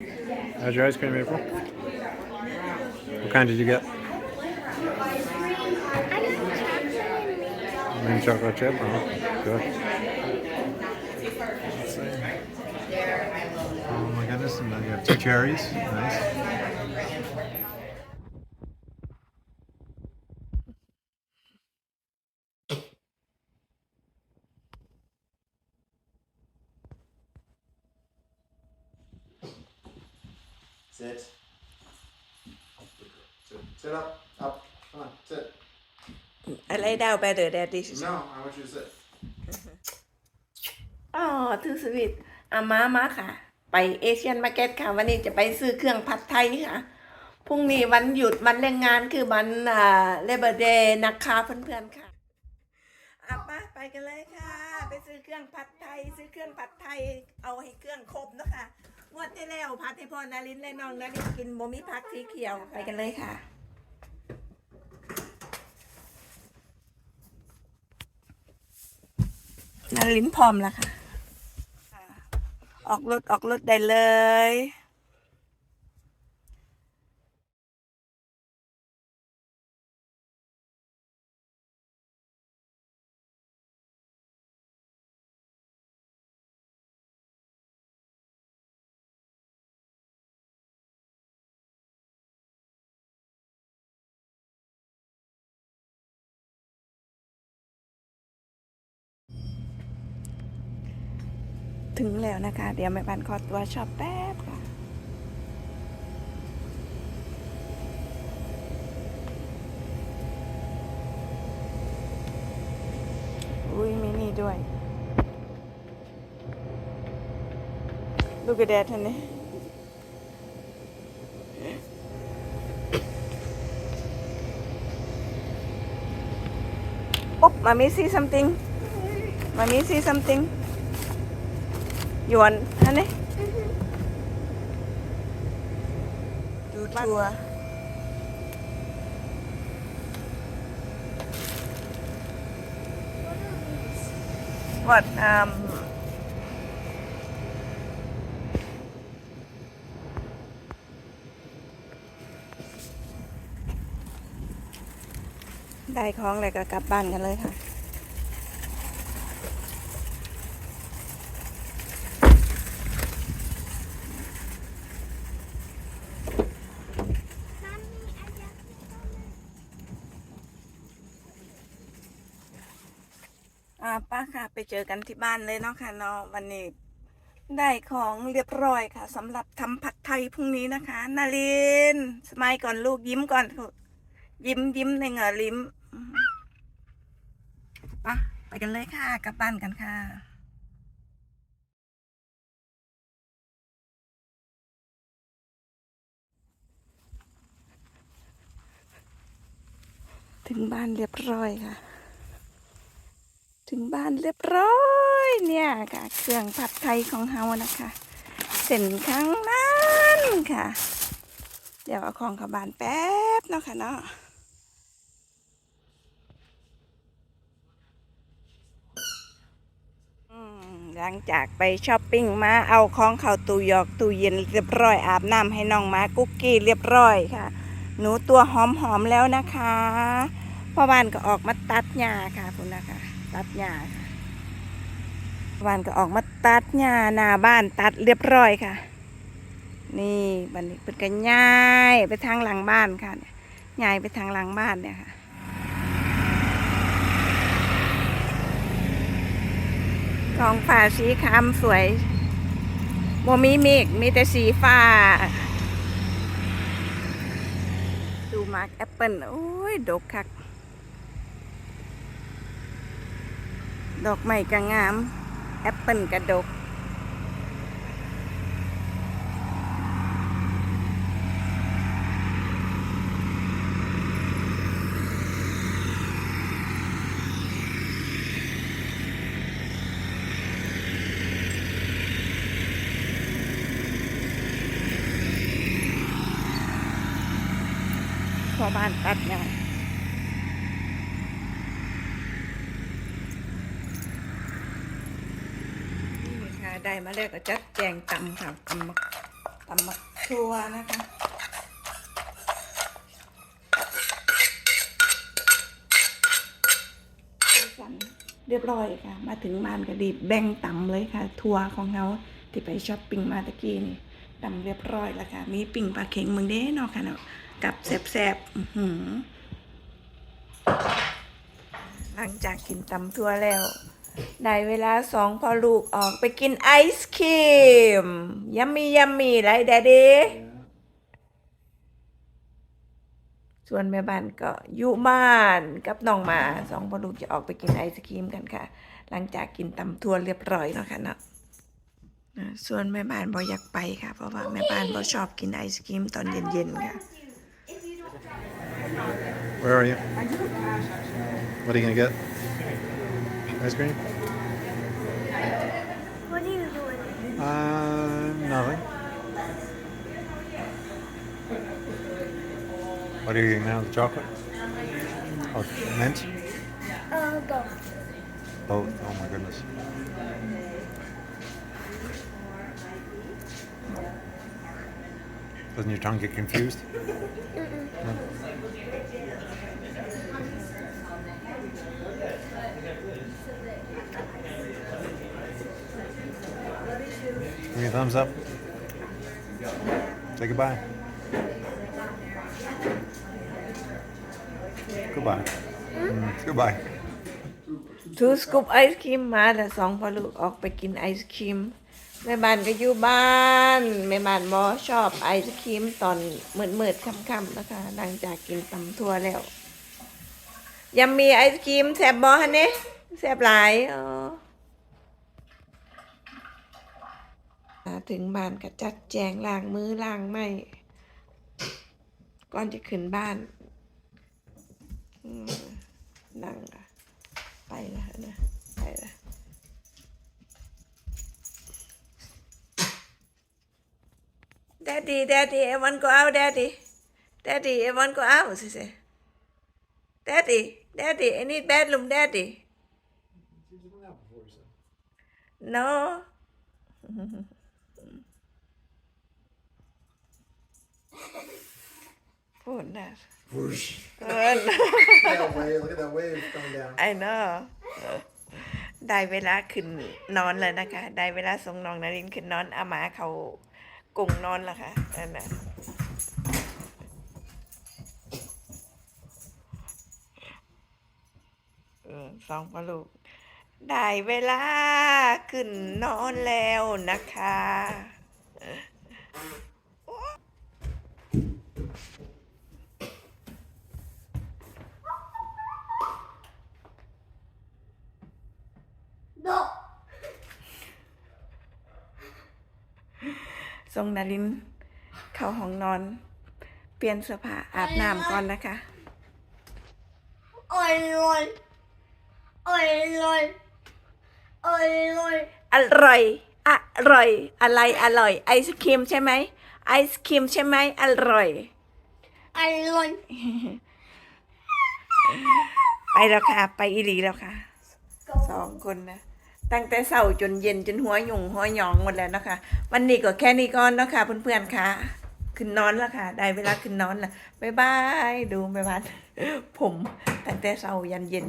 How's your ice cream, April? What kind did you get? Mint chocolate chip? Oh, good. Oh my goodness, and then you have two cherries. Nice. Sit. Sit. Sit up. Up. Come on. Sit. I lay down better than this No, I want you to sit. อ๋อทูสวิตอามามาค่ะ ไปเอเชียนมาร์เก็ตค่ะ วันนี้จะไปซื้อเครื่องผัดไทยค่ะ พรุ่งนี้วันหยุดวันแรงงานคือวันอ่าเลเบอร์เดย์นะคะเพื่อนๆค่ะอะไปไปกันเลยค่ะ ไปซื้อเครื่องผัดไทย ซื้อเครื่องผัดไทย เอาให้เครื่องครบเนอะคะ งวดที่แล้วพัดให้พ่อนารินและน้องนารินกินโมมิพักสีเขียวไปกันเลยค่ะ นารินพร้อมแล้วค่ะ ออกรถออกรถได้เลย ถึงแล้วนะคะ เดี๋ยวแม่บ้านขอตัวชอบแป๊บค่ะอุ้ยมีนี่ด้วยลูกกระแดดท่านนี้ปุ๊บมามี see something มามี see something you want อันนี้ดูทัวร์ what um ได้ของเลยก็กลับบ้านกันเลยค่ะ อ่าป้าค่ะไปเจอกันที่บ้านเลยเนาะค่ะเนาะวันนี้ได้ของเรียบร้อยค่ะสำหรับทำผัดไทยพรุ่งนี้นะคะนารินสมัยก่อนลูกยิ้มก่อน ยิ้มยิ้มในเหงอลิ้มอืมไปไปกันเลยค่ะกลับบ้านกันค่ะถึงบ้านเรียบร้อยค่ะ ถึงบ้านเรียบร้อยเนี่ยค่ะ เครื่องผัดไทยของเฮานะคะ เส้นข้างนั้นค่ะ เดี๋ยวเอาของเข้าบ้านแป๊บเนาะค่ะเนาะหลังจากไปช้อปปิ้งมาเอาของเข้าตู้ยอกตู้เย็นเรียบร้อยอาบน้ำให้น้องมากุ๊กกี้เรียบร้อยค่ะ หนูตัวหอมๆแล้วนะคะพ่อบ้านก็ออกมาตัดหญ้าค่ะคุณนะคะ ตัดหญ้าค่ะพ่อบ้านก็ออกมาตัดหญ้าหน้าบ้านตัดเรียบร้อยค่ะ นี่บันนี้เป็นกันย้ายไปทางหลังบ้านค่ะย้ายไปทางหลังบ้านเนี่ยค่ะท้องฟ้าสีคามสวยโมมีเมฆมีแต่สีฟ้า ดูมากแอปเปิลโอ้ย ดกคัก ดอกไม้ก็งาม แอปเปิลก็ดก พอบ้านตัดเนี่ยนี่ค่ะ ได้มาแล้วก็จัดแจงตำค่ะตำมะตำมักทั่วนะคะกันเรียบร้อยค่ะ มาถึงบ้านก็รีบแบ่งตำเลยค่ะ ทัวร์ของเราที่ไปช้อปปิ้งมาตะกี้นี่ตำเรียบร้อยแล้วค่ะ มีปิ่งปลาเข็งมึงเด้เนาะค่ะเนาะกับแซ่บๆหือหลังจากกินตำทั่วแล้ว ได้เวลาสองพอลูกออกไปกินไอศครีมยัมมี่ยัมมี่ไรแดดดีส่วนแม่บ้านก็อยู่บ้านกับน้องมาสองพอลูกจะออกไปกินไอศครีมกันค่ะ หลังจากกินตำทั่วเรียบร้อยเนาะค่ะเนาะส่วนแม่บ้านบ่อยากไปค่ะ เพราะว่าแม่บ้านบ่ชอบกินไอศครีมตอนเย็นๆค่ะ Where are you? What are you gonna get? Ice cream? What are you doing? Uh, nothing. What are you eating now? The chocolate? Oh, mint? Uh, go. Both. Oh my goodness. Doesn't your tongue get confused? No? Give me thumbs up. Say goodbye. Goodbye. Mm, goodbye. ทูสกูปไอศครีมมาแล้วสองพอลูกออกไปกินไอศครีมแม่บ้านก็อยู่บ้านแม่บ้านบอชอบไอศครีมตอนมืดมืดๆค่ำๆนะคะหลังจากกินตำทั่วแล้ว ยังมีไอศครีมแซบบอฮะเนี่ยแซบหลายอ๋อมา ถึงบ้านก็จัดแจงล้างมือล้างไม่ก่อนจะขึ้นบ้านอืมนั่งค่ะไปแล้วนะไปแล้ว Daddy, Daddy, I want go out, Daddy. Daddy, I want go out, she said. Daddy, Daddy, I need bedroom, Daddy. No. Phone that. Whoosh. Phone. Look at that wave. Look at that wave coming down. I know ได้เวลาขึ้นนอนแล้วนะคะ ได้เวลาส่งน้องนารินขึ้นนอนอาหมาเขากลุ่งนอนแล้วค่ะนั่นนะเออสองพ่อลูก ได้เวลาขึ้นนอนแล้วนะคะ No. ส่งนาริน เข้าห้องนอน เปลี่ยนเสื้อผ้าอาบน้ำก่อนนะคะ Oi, oi. Oi, oi. Oi, oi. อร่อยอร่อยอะไรอร่อย ไอศครีมใช่ไหมไอศครีมใช่ไหมอร่อย Oi, oi. ไปแล้วค่ะ ไปอีหลีแล้วค่ะสองคนนะตั้งแต่เช้าจนเย็นจนหัวหยุ่งหัวหยองหมดแล้วนะคะ วันนี้ก็แค่นี้ก่อนเนาะคะเพื่อนๆค่ะ ขึ้นนอนแล้วค่ะ ได้เวลาขึ้นนอนแล้วบ๊ายบายดูบ๊ายบายผมตั้งแต่เช้ายันเย็น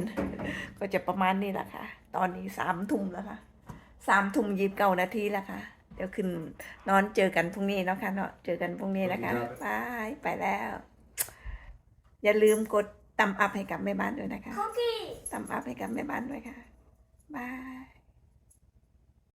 ก็จะประมาณนี้แหละค่ะ ตอนนี้สามทุ่มแล้วค่ะสามทุ่มยีบเก้านาทีแล้วค่ะ เดี๋ยวขึ้นนอนเจอกันพรุ่งนี้เนาะค่ะเนาะเจอกันพรุ่งนี้นะคะบายไปแล้ว อย่าลืมกดตำอัพให้กับแม่บ้านด้วยนะคะ Cookie. ตำอัพให้กับแม่บ้านด้วยค่ะบาย